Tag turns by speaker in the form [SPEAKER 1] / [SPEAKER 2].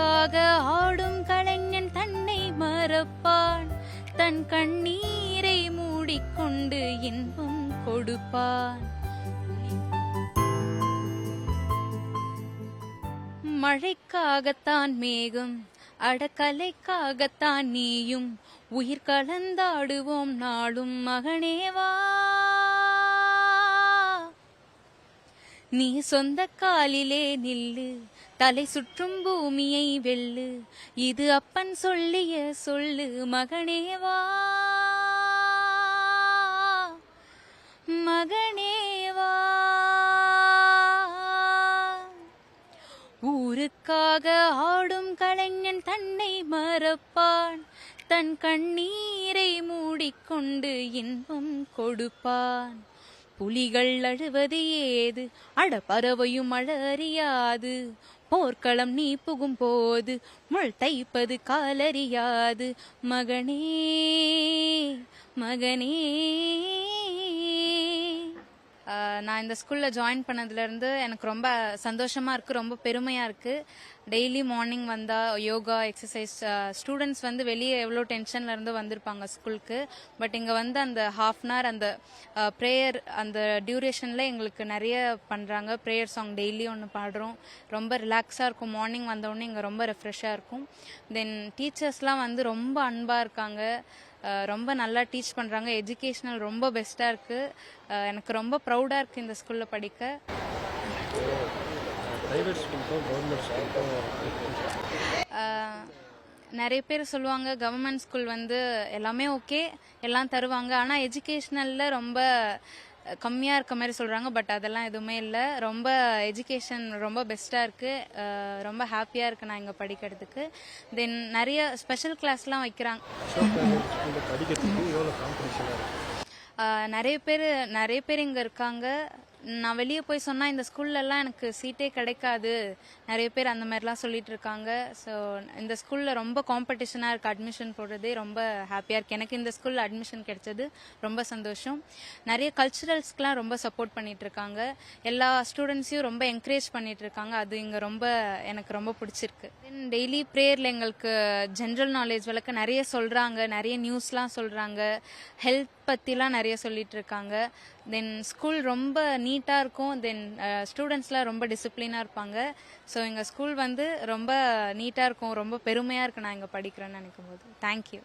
[SPEAKER 1] ஊருக்காக ஆடும் கலைஞன் தன்னை மறப்பான். தன் கண்ணீரை மூடிக்கொண்டு இன்பம் கொடுப்பான். மழைக்காகத்தான் மேகம் அடக்கலைக்காகத்தான் நீயும். உயிர் கலந்தாடுவோம் நாளும் மகனேவா? நீ சொந்த காலிலே நில்லு தலை சுற்றும் பூமியை வெல்லு. இது அப்பன் சொல்லிய சொல்லு மகனேவா மகனேவா ஊருக்காக ஆடும் கலைஞன் தன்னை மறப்பான். தன் கண்ணீரை மூடிக்கொண்டு இன்பம் கொடுப்பான். புலிகள் அழுவது ஏது? அட பறவையும் அழ அறியாது போர்க்களம் நீ புகும் போது முள் தைப்பது காலறியாது. மகனே மகனே. நான் இந்த ஸ்கூலில் ஜாயின் பண்ணதுலேருந்து எனக்கு ரொம்ப சந்தோஷமாக இருக்குது ரொம்ப பெருமையாக இருக்குது டெய்லி மார்னிங் வந்தால் யோகா எக்ஸசைஸ் ஸ்டூடெண்ட்ஸ் வந்து வெளியே எவ்வளோ டென்ஷனில் இருந்து வந்திருப்பாங்க ஸ்கூலுக்கு. பட் இங்கே வந்து அந்த ஹாஃப் அன் ஹவர் அந்த ப்ரேயர் அந்த டியூரேஷனில் எங்களுக்கு நிறைய பண்ணுறாங்க ப்ரேயர் சாங் டெய்லி ஒன்று பாடுறோம். ரொம்ப ரிலாக்ஸாக இருக்கும். மார்னிங் வந்தோடனே இங்கே ரொம்ப ரெஃப்ரெஷ்ஷாக இருக்கும். தென் டீச்சர்ஸ்லாம் வந்து ரொம்ப அன்பாக இருக்காங்க. ரொம்ப நல்லா டீச் பண்ணுறாங்க எஜுகேஷனல் ரொம்ப பெஸ்ட்டாக இருக்குது எனக்கு ரொம்ப ப்ரௌடாக இருக்குது இந்த ஸ்கூலில் படிக்க. நிறைய பேர் சொல்லுவாங்க கவர்மெண்ட் ஸ்கூல் வந்து எல்லாமே ஓகே எல்லாம் தருவாங்க. ஆனால் எஜுகேஷ்னலில் ரொம்ப கம்மியாக இருக்க மாதிரி சொல்கிறாங்க பட் அதெல்லாம் எதுவுமே இல்லை. ரொம்ப எஜுகேஷன் ரொம்ப பெஸ்ட்டாக இருக்குது ரொம்ப ஹாப்பியாக இருக்குது நான் இங்கே படிக்கிறதுக்கு. தென் நிறைய ஸ்பெஷல் கிளாஸ்லாம் வைக்கிறாங்க. நிறைய பேர் நிறைய பேர் இங்கே இருக்காங்க. நான் வெளியே போய் சொன்னால் இந்த ஸ்கூல்லலாம் எனக்கு சீட்டே கிடைக்காது. நிறைய பேர் அந்த மாதிரிலாம் சொல்லிட்டு இருக்காங்க. ஸோ இந்த ஸ்கூலில் ரொம்ப காம்படிஷனாக இருக்குது அட்மிஷன் போடுறதே ரொம்ப ஹாப்பியாக இருக்குது எனக்கு இந்த ஸ்கூலில் அட்மிஷன் கிடைச்சது ரொம்ப சந்தோஷம். நிறைய கல்ச்சுரல்ஸ்க்குலாம் ரொம்ப சப்போர்ட் பண்ணிட்டு இருக்காங்க. எல்லா ஸ்டூடெண்ட்ஸையும் ரொம்ப என்கரேஜ் பண்ணிட்டு இருக்காங்க. அது இங்கே ரொம்ப எனக்கு ரொம்ப பிடிச்சிருக்கு. டெய்லி ப்ரேயரில் எங்களுக்கு ஜென்ரல் நாலேஜ் விளக்க நிறைய சொல்கிறாங்க நிறைய நியூஸ்லாம் சொல்கிறாங்க ஹெல்த் பற்றிலாம் நிறைய சொல்லிட்டு இருக்காங்க தென் ஸ்கூல் ரொம்ப நீட்டாக இருக்கும். தென் ஸ்டூடெண்ட்ஸ்லாம் ரொம்ப டிசிப்ளினாக இருப்பாங்க. ஸோ எங்கள் ஸ்கூல் வந்து ரொம்ப நீட்டாக இருக்கும். ரொம்ப பெருமையாக இருக்கு நான் இங்கே படிக்கிறேன்னு நினைக்கும் போது தேங்க்யூ